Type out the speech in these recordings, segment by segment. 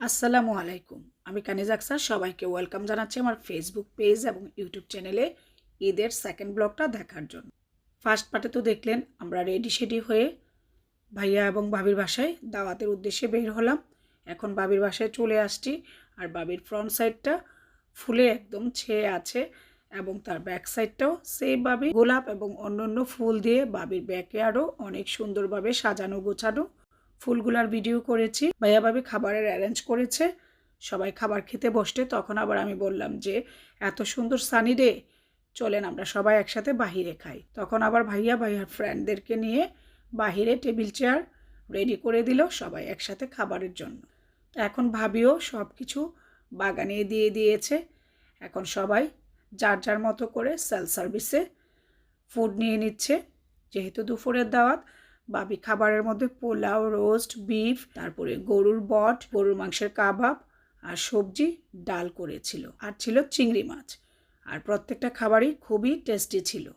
আসসালামু আলাইকুম। আমি কানিজ আক্সার, সবাইকে ওয়েলকাম জানাচ্ছি আমার ফেসবুক পেজ এবং ইউটিউব চ্যানেলে ঈদের সেকেন্ড ব্লগটা দেখার জন্য। ফার্স্ট পার্টে তো দেখলেন, আমরা রেডি শেডি হয়ে ভাইয়া এবং বাবির বাসায় দাওয়াতের উদ্দেশ্যে বের হলাম। এখন বাবির বাসায় চলে আসছি আর বাবির ফ্রন্ট সাইডটা ফুলে একদম ছেয়ে আছে এবং তার ব্যাক সাইডটাও সেমভাবে গোলাপ এবং অন্যান্য ফুল দিয়ে বাবির ব্যাকে আরও অনেক সুন্দরভাবে সাজানো গোছানো ফুলগুলার ভিডিও করেছি। ভাইয়া ভাবি খাবারের অ্যারেঞ্জ করেছে। সবাই খাবার খেতে বসতে তখন আবার আমি বললাম যে, এত সুন্দর সানি ডে, চলেন আমরা সবাই একসাথে বাহিরে খাই। তখন আবার ভাইয়া ভাইয়ার ফ্রেন্ডদেরকে নিয়ে বাহিরে টেবিল চেয়ার রেডি করে দিল সবাই একসাথে খাবারের জন্য। তো এখন ভাবিও সব কিছু বাগানে দিয়ে দিয়েছে। এখন সবাই যার যার মতো করে সেল সার্ভিসে ফুড নিয়ে নিচ্ছে। যেহেতু দুপুরের দাওয়াত বাবি খাবারের মধ্যে পোলাও, রোস্ট, বিফ, তারপরে গরুর বট, গরুর মাংসের কাবাব আর সবজি ডাল করেছিল আর ছিল চিংড়ি মাছ। আর প্রত্যেকটা খাবারই খুবই টেস্টি ছিল।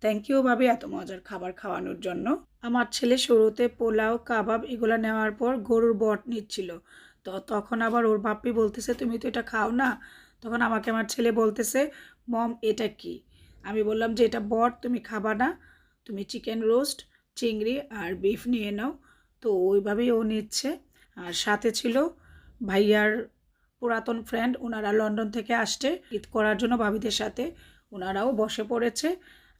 থ্যাংক ইউ ভাবি, এত মজার খাবার খাওয়ানোর জন্য। আমার ছেলে শুরুতে পোলাও, কাবাব এগুলো নেওয়ার পর গরুর বট নিচ্ছিল। তো তখন আবার ওর বাপ্পি বলতেছে, তুমি তো এটা খাও না? তখন আমাকে আমার ছেলে বলতেছে, মম, এটা কি? আমি বললাম যে, এটা বট, তুমি খাবা না। তুমি চিকেন রোস্ট চিংড়ি আর বিফ নিয়ে নাও। তো ওইভাবেই ও নিচ্ছে। আর সাথে ছিল ভাইয়ার পুরাতন ফ্রেন্ড ওনারা লন্ডন থেকে আসছে ঈদ করার জন্য ভাবিদের সাথে। ওনারাও বসে পড়েছে।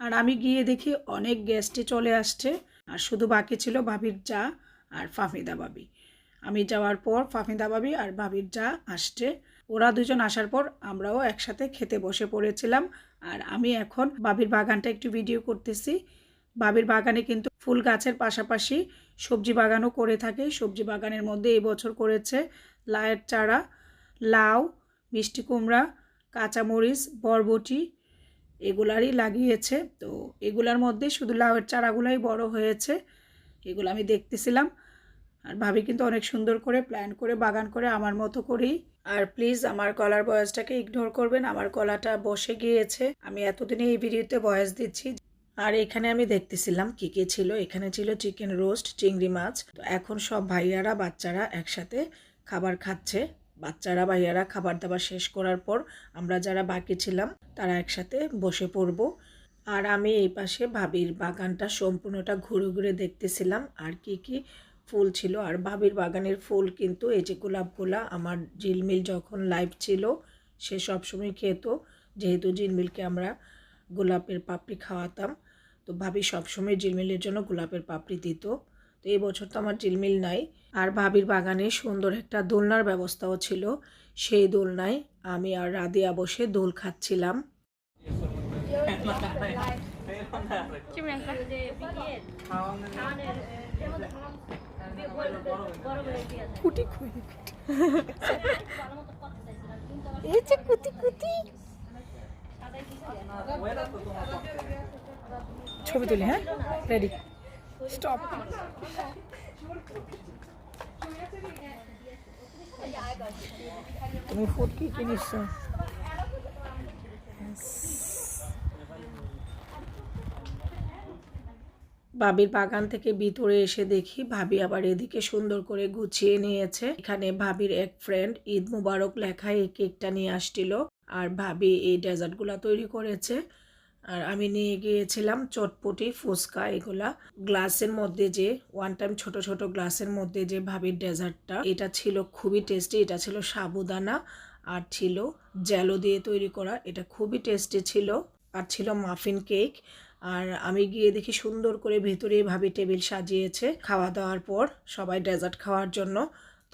আর আমি গিয়ে দেখি অনেক গেস্টে চলে আসছে। আর শুধু বাকি ছিল ভাবির যা আর ফাফিদা বাবি আমি যাওয়ার পর ফাফিদা বাবি আর ভাবির যা আসছে। ওরা দুজন আসার পর আমরাও একসাথে খেতে বসে পড়েছিলাম। আর আমি এখন বাবির বাগানটা একটু ভিডিও করতেছি। বাবির বাগানে কিন্তু ফুল গাছের পাশাপাশি সবজি বাগানও করে থাকে। সবজি বাগানের মধ্যে এবছর করেছে লায়ের চারা, লাউ, মিষ্টি কুমড়া, কাঁচামরিচ, বরবটি এগুলারই লাগিয়েছে। তো এগুলার মধ্যে শুধু লাউয়ের চারাগুলাই বড় হয়েছে, এগুলো আমি দেখতেছিলাম। আর ভাবি কিন্তু অনেক সুন্দর করে প্ল্যান করে, বাগান করে আমার মতো করেই। আর প্লিজ আমার গলার বয়সটাকে ইগনোর করবেন, আমার গলাটা বসে গিয়েছে। আমি এতদিনে এই ভিডিওতে বয়স দিচ্ছি। আর এখানে আমি দেখতেছিলাম কি কি ছিল। এখানে ছিল চিকেন রোস্ট চিংড়ি মাছ। তো এখন সব ভাইয়ারা, বাচ্চারা একসাথে খাবার খাচ্ছে। বাচ্চারা, ভাইয়ারা খাবার দাবার শেষ করার পর আমরা যারা বাকি ছিলাম, তারা একসাথে বসে পড়ব। আর আমি এই পাশে ভাবির বাগানটা সম্পূর্ণটা ঘুরে ঘুরে দেখতেছিলাম, আর কি কি ফুল ছিল। আর ভাবির বাগানের ফুল কিন্তু এই যে গোলাপগুলা, আমার ঝিলমিল যখন লাইভ ছিল, সে সবসময় খেত। যেহেতু ঝিলমিলকে আমরা গোলাপের পাপড়ি খাওয়াতাম তো ভাবি সবসময় ঝিলমিলের জন্য গোলাপের পাপড়ি দিত। তো এই বছর তো আমার ঝিলমিল নাই। আর ভাবির বাগানে সুন্দর একটা দোলনার ব্যবস্থাও ছিল। সেই দোলনায় আমি আর রাদিয়া বসে দোল খাচ্ছিলাম। কুটি কুটি কুটি কুটি। ছবি তুলি হ্যাঁ? রেডি স্টপ তুমি ফুড কি কি নিচ্ছ ভাবির বাগান থেকে ভিতরে এসে দেখি ভাবি আবার এদিকে সুন্দর করে গুছিয়ে নিয়েছে। এখানে ভাবির এক ফ্রেন্ড ঈদ মুবারক লেখা এই কেকটা নিয়ে আসছিল। আর ভাবি এই ডেজার্টগুলো তৈরি করেছে। আর আমি নিয়ে গিয়েছিলাম চটপটি, ফুচকা, এগুলা। গ্লাসের মধ্যে যে ওয়ান টাইম ছোট ছোট গ্লাসের মধ্যে যে ভাবির ডেজার্টটা, এটা ছিল খুবই টেস্টি এটা ছিল সাবুদানা আর ছিল জ্যালো দিয়ে তৈরি করা। এটা খুবই টেস্টি ছিল আর ছিল মাফিন কেক আর আমি গিয়ে দেখি সুন্দর করে ভিতরে ভাবি টেবিল সাজিয়েছে খাওয়া দাওয়ার পর সবাই ডেজার্ট খাওয়ার জন্য।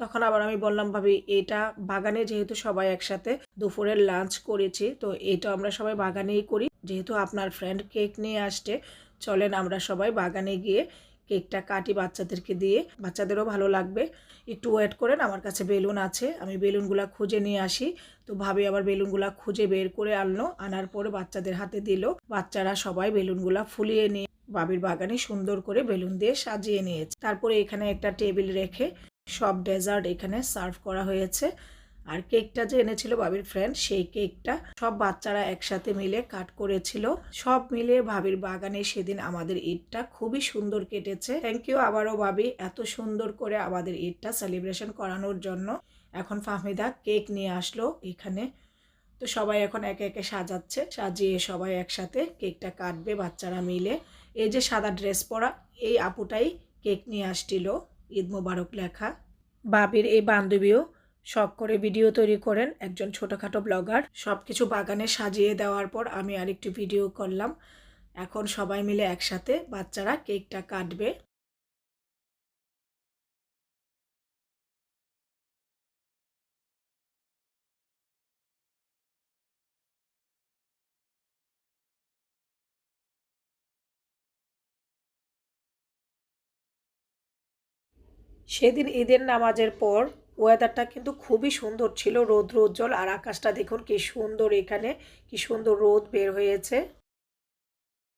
তখন আবার আমি বললাম, ভাবি, এটা বাগানে যেহেতু সবাই একসাথে দুপুরের লাঞ্চ করেছি, তো এটা আমরা সবাই বাগানেই করি। যেহেতু আপনার ফ্রেন্ড কেক নিয়ে আসছে, চলেন আমরা সবাই বাগানে গিয়ে কেকটা কাটি বাচ্চাদেরকে দিয়ে। বাচ্চাদেরও ভালো লাগবে। একটু ওয়েট করেন, আমার কাছে বেলুন আছে, আমি বেলুনগুলা খুঁজে নিয়ে আসি। তো ভাবি আবার বেলুনগুলা খুঁজে বের করে আনলো, আনার পরে বাচ্চাদের হাতে দিল। বাচ্চারা সবাই বেলুনগুলা ফুলিয়ে নিয়ে বাবির বাগানে সুন্দর করে বেলুন দিয়ে সাজিয়ে নিয়েছে। তারপরে এখানে একটা টেবিল রেখে সব ডেজার্ট এখানে সার্ভ করা হয়েছে। আর কেকটা যে এনেছিল বাবির ফ্রেন্ড সেই কেকটা সব বাচ্চারা একসাথে মিলে কাট করেছিল। সব মিলে ভাবির বাগানে সেদিন আমাদের ঈদটা খুবই সুন্দর কেটেছে। থ্যাংক ইউ আবারও ভাবি, এত সুন্দর করে আমাদের ঈদটা সেলিব্রেশন করানোর জন্য। এখন ফাহমিদা কেক নিয়ে আসলো এখানে। তো সবাই এখন একে একে সাজাচ্ছে, সাজিয়ে সবাই একসাথে কেকটা কাটবে বাচ্চারা মিলে। এই যে সাদা ড্রেস পরা, এই আপুটাই কেক নিয়ে আসছিল, ঈদ মোবারক লেখা। বাবির এই বান্ধবীও শখ করে ভিডিও তৈরি করেন একজন ছোটোখাটো ব্লগার সব কিছু বাগানে সাজিয়ে দেওয়ার পর আমি আরেকটি ভিডিও করলাম। এখন সবাই মিলে একসাথে বাচ্চারা কেকটা কাটবে। সেদিন ঈদের নামাজের পর ওয়েদারটা কিন্তু খুবই সুন্দর ছিল, রৌদ্র উজ্জ্বল আর আকাশটা দেখুন কি সুন্দর এখানে, কি সুন্দর রোদ বের হয়েছে।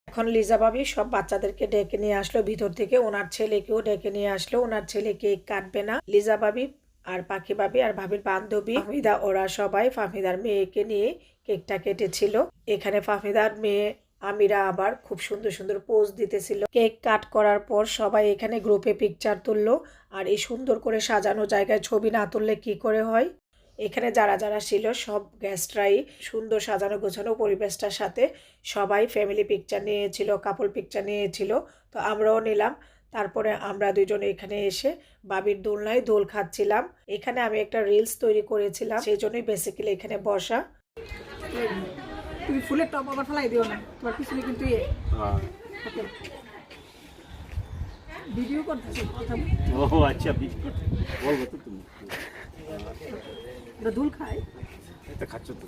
এখন লিজা ভাবি সব বাচ্চাদেরকে ডেকে নিয়ে আসলো, ভিতর থেকে ওনার ছেলেকেও ডেকে নিয়ে আসলো, ওনার ছেলে কেক কাটবে না। লিজা ভাবি আর পাখি ভাবি আর ভাবির বান্ধবী ফাহমিদা, ওরা সবাই ফাহমিদার মেয়েকে নিয়ে কেকটা কেটেছিল। এখানে ফাহমিদার মেয়ে আমিরা আবার খুব সুন্দর সুন্দর পোজ দিতেছিল। কেক কাট করার পর সবাই এখানে গ্রুপে পিকচার তুললো। আর এই সুন্দর করে সাজানো জায়গায় ছবি না তুললে কি করে হয়? এখানে যারা যারা ছিল, সব গেস্টরাই সুন্দর সাজানো গোছানো পরিবেশটার সাথে সবাই ফ্যামিলি পিকচার নিয়েছিল কাপল পিকচার নিয়েছিল। তো আমরাও নিলাম। তারপরে আমরা দুজন এখানে এসে বাবির দোলনায় দোল খাচ্ছিলাম। এখানে আমি একটা রিলস তৈরি করেছিলাম, সেই জন্যই বেসিক্যালি এখানে বসা। তুমি ফুলের টপ আবার ফেলাই দিও না। তোমার পিছনে কিন্তু ইয়ে। হ্যাঁ। ভিডিও করতেছি ও আচ্ছা করতে। বলব তো তুমি। ওরা দুল খায়। এটা খাচ্ছ তো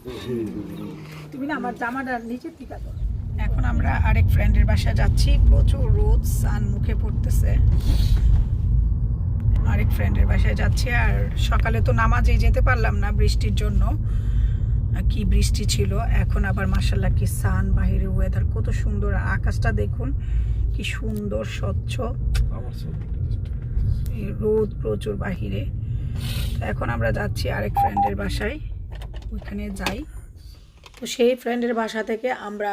তুমি। না আমার জামাটা নিচে ঠিক আছে। এখন আমরা আরেক ফ্রেন্ডের বাসায় যাচ্ছি। প্রচুর রোদ সান মুখে পড়তেছে। আরেক ফ্রেন্ডের বাসায় যাচ্ছি আর সকালে তো নামাজে যেতে পারলাম না বৃষ্টির জন্য। কি বৃষ্টি ছিল এখন আবার মার্শাল্লাহ কি সান বাহিরে ওয়েদার কত সুন্দর। আকাশটা দেখুন কি সুন্দর স্বচ্ছ। রোদ প্রচুর বাহিরে। এখন আমরা যাচ্ছি আরেক ফ্রেন্ডের বাসায় ওইখানে যাই। তো সেই ফ্রেন্ডের বাসা থেকে আমরা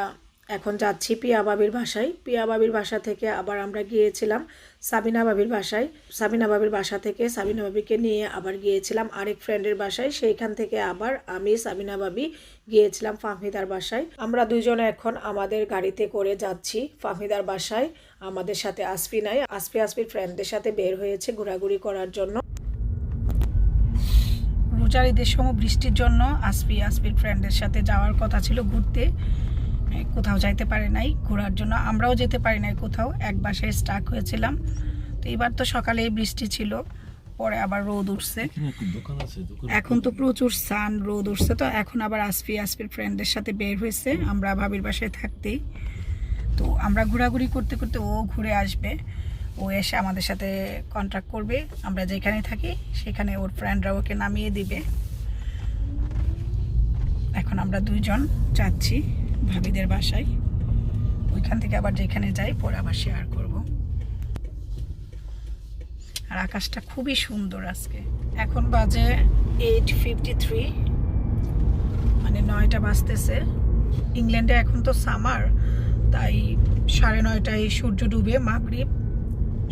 এখন যাচ্ছি পিয়া বাবির বাসায়। পিয়া বাবির বাসা থেকে আবার আমরা গিয়েছিলাম সাবিনা বাবির বাসায়। সাবিনা বাবির বাসা থেকে সাবিনা বাবিকে নিয়ে আবার গিয়েছিলাম আরেক ফ্রেন্ডের বাসায়। সেইখান থেকে আবার আমি, সাবিনা বাবি গিয়েছিলাম ফাহমিদার বাসায়। আমরা দুইজনে এখন আমাদের গাড়িতে করে যাচ্ছি ফাহমিদার বাসায়। আমাদের সাথে আসফি নাই আসফি আসফির ফ্রেন্ডদের সাথে বের হয়েছে ঘোরাঘুরি করার জন্য। রোজার ঈদের সময় বৃষ্টির জন্য আসফি আসফির ফ্রেন্ডের সাথে যাওয়ার কথা ছিল ঘুরতে। কোথাও যাইতে পারে নাই ঘোরার জন্য আমরাও যেতে পারি নাই কোথাও এক বাসায় স্টাক হয়েছিলাম। তো এবার তো সকালেই বৃষ্টি ছিল পরে আবার রোদ উঠছে। এখন তো প্রচুর সান রোদ উঠছে তো এখন আবার আসফি আসফির ফ্রেন্ডের সাথে বের হয়েছে আমরা ভাবির বাসায় থাকতেই। তো আমরা ঘোরাঘুরি করতে করতে ও ঘুরে আসবে ও এসে আমাদের সাথে কন্ট্যাক্ট করবে আমরা যেখানে থাকি সেখানে ওর ফ্রেন্ডরা ওকে নামিয়ে দিবে। এখন আমরা দুইজন যাচ্ছি। ভাবিদের বাসায়। ওইখান থেকে আবার যেখানে যাই, পরে আবার শেয়ার করব। আর আকাশটা খুবই সুন্দর আজকে। এখন বাজে এইট ফিফটি থ্রি মানে নয়টা বাজতেছে। ইংল্যান্ডে এখন তো সামার তাই সাড়ে নয়টায় সূর্য ডুবে মাগরিব।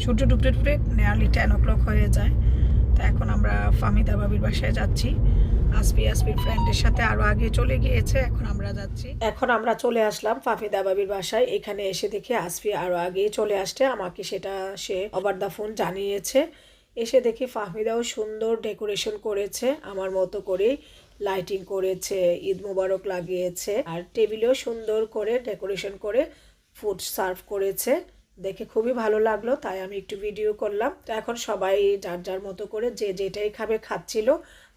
সূর্য ডুবতে ডুবতে নেয়ারলি টেন ও ক্লক হয়ে যায়। তা এখন আমরা ফামিদা বাবির বাসায় যাচ্ছি। আসবি আসবির ফ্রেন্ডের সাথে আরও আগে চলে গিয়েছে, এখন আমরা যাচ্ছি। এখন আমরা চলে আসলাম ফাফিদা বাবির বাসায়। এখানে এসে দেখি আসফি আরও আগেই চলে আসছে, আমাকে সেটা সে ওভার দ্য ফোন জানিয়েছে। এসে দেখি ফাহমিদাও সুন্দর ডেকোরেশন করেছে, আমার মতো করেই লাইটিং করেছে, ঈদ মোবারক লাগিয়েছে, আর টেবিলেও সুন্দর করে ডেকোরেশন করে ফুড সার্ভ করেছে। দেখে খুবই ভালো লাগল, তাই আমি একটু ভিডিও করলাম। তো এখন সবাই যার যার মতো করে যে যেটাই খাবে খাচ্ছিল।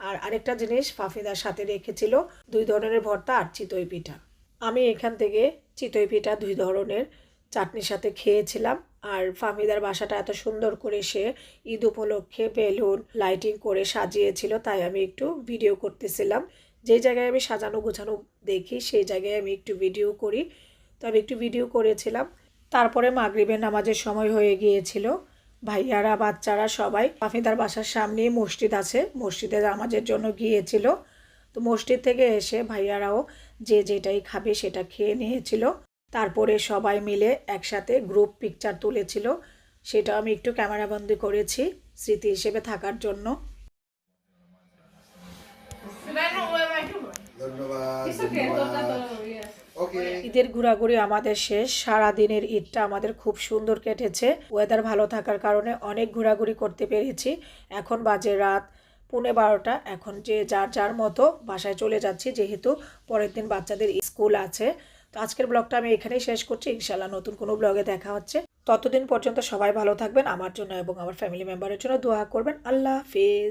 আর আরেকটা জিনিস ফাফিদার সাথে রেখেছিল, দুই ধরনের ভর্তা আর চিতই পিঠা। আমি এখান থেকে চিতই পিঠা দুই ধরনের চাটনির সাথে খেয়েছিলাম। আর ফাহমিদার বাসাটা এত সুন্দর করে সে ঈদ উপলক্ষে বেলুন, লাইটিং করে সাজিয়েছিল, তাই আমি একটু ভিডিও করতেছিলাম। যে জায়গায় আমি সাজানো গোছানো দেখি, সেই জায়গায় আমি একটু ভিডিও করি। তো আমি একটু ভিডিও করেছিলাম। তারপরে মাগরিবের নামাজের সময় হয়ে গিয়েছিল। ভাইয়ারা বাচ্চারা সবাই পাফিদার বাসার সামনেই মসজিদ আছে। মসজিদে নামাজের জন্য গিয়েছিল। তো মসজিদ থেকে এসে ভাইয়ারাও যে যেটাই খাবে সেটা খেয়ে নিয়েছিল। তারপরে সবাই মিলে একসাথে গ্রুপ পিকচার তুলেছিল। সেটা আমি একটু ক্যামেরাবন্দি করেছি স্মৃতি হিসেবে থাকার জন্য। ধন্যবাদ ঈদের ঘোরাঘুরি আমাদের শেষ। সারা দিনের ঈদটা আমাদের খুব সুন্দর কেটেছে। ওয়েদার ভালো থাকার কারণে অনেক ঘোরাঘুরি করতে পেরেছি। এখন বাজে রাত পৌনে বারোটা। এখন যে যার যার মতো বাসায় চলে যাচ্ছি, যেহেতু পরের দিন বাচ্চাদের স্কুল আছে। তো আজকের ব্লগটা আমি এখানেই শেষ করছি। ইনশাল্লাহ নতুন কোনো ব্লগে দেখা হচ্ছে। ততদিন পর্যন্ত সবাই ভালো থাকবেন আমার জন্য এবং আমার ফ্যামিলি মেম্বারের জন্য দোয়া করবেন। আল্লাহ হাফিজ।